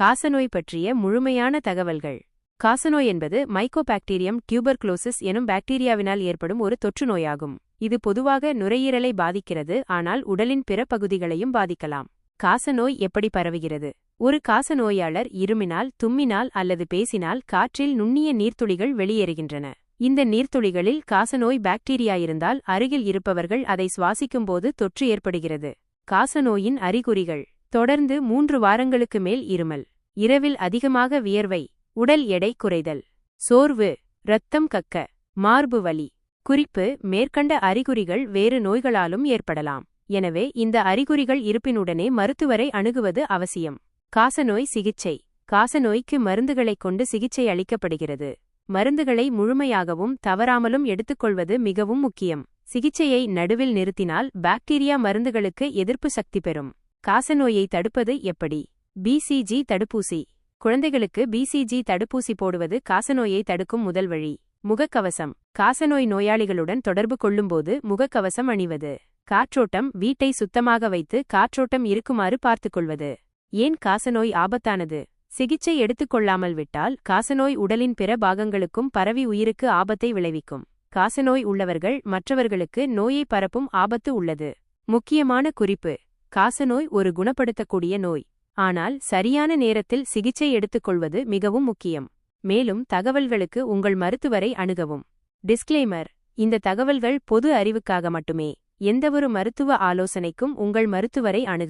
காசநோய் பற்றிய முழுமையான தகவல்கள். காசநோய் என்பது மைக்கோபாக்டீரியம் டியூபர்க்ளோசிஸ் எனும் பாக்டீரியாவினால் ஏற்படும் ஒரு தொற்று நோயாகும். இது பொதுவாக நுரையீரலை பாதிக்கிறது ஆனால் உடலின் பிற பகுதிகளையும் பாதிக்கலாம். காசநோய் எப்படி பரவுகிறது? ஒரு காசநோயாளர் இருமினால் தும்மினால் அல்லது பேசினால் காற்றில் நுண்ணிய நீர்த்துளிகள் வெளியேறுகின்றன. இந்த நீர்த்துளிகளில் காசநோய் பாக்டீரியா இருந்தால் அருகில் இருப்பவர்கள் அதை சுவாசிக்கும்போது தொற்று ஏற்படுகிறது. காசநோயின் அறிகுறிகள். தொடர்ந்து மூன்று வாரங்களுக்கு மேல் இருமல். இரவில் அதிகமாக வியர்வை உடல் எடை குறைதல். சோர்வு இரத்தம் கக்க மார்பு வலி. குறிப்பு மேற்கண்ட அறிகுறிகள் வேறு நோய்களாலும் ஏற்படலாம். எனவே இந்த அறிகுறிகள் இருப்பினுடனே மருத்துவரை அணுகுவது அவசியம். காசநோய் சிகிச்சை. காசநோய்க்கு மருந்துகளைக் கொண்டு சிகிச்சை அளிக்கப்படுகிறது. மருந்துகளை முழுமையாகவும் தவறாமலும் எடுத்துக்கொள்வது மிகவும் முக்கியம். சிகிச்சையை நடுவில் நிறுத்தினால் பாக்டீரியா மருந்துகளுக்கு எதிர்ப்பு சக்தி பெறும். காசநோயை தடுப்பது எப்படி? பிசிஜி தடுப்பூசி. குழந்தைகளுக்கு பிசிஜி தடுப்பூசி போடுவது காசநோயை தடுக்கும் முதல் வழி. முகக்கவசம். காசநோய் நோயாளிகளுடன் தொடர்பு கொள்ளும்போது முகக்கவசம் அணிவது. காற்றோட்டம் வீட்டை சுத்தமாக வைத்து காற்றோட்டம் இருக்குமாறு பார்த்துக்கொள்வது. ஏன் காசநோய் ஆபத்தானது? சிகிச்சை எடுத்துக்கொள்ளாமல் விட்டால் காசநோய் உடலின் பிற பாகங்களுக்கும் பரவி உயிருக்கு ஆபத்தை விளைவிக்கும். காசநோய் உள்ளவர்கள் மற்றவர்களுக்கு நோயை பரப்பும் ஆபத்து உள்ளது. முக்கியமான குறிப்பு. காசநோய் ஒரு குணப்படுத்தக்கூடிய நோய். ஆனால் சரியான நேரத்தில் சிகிச்சை எடுத்துக்கொள்வது மிகவும் முக்கியம். மேலும் தகவல்களுக்கு உங்கள் மருத்துவரை அணுகவும். டிஸ்க்ளைமர் இந்த தகவல்கள் பொது அறிவுக்காக மட்டுமே. எந்தவொரு மருத்துவ ஆலோசனைக்கும் உங்கள் மருத்துவரை அணுகவும்.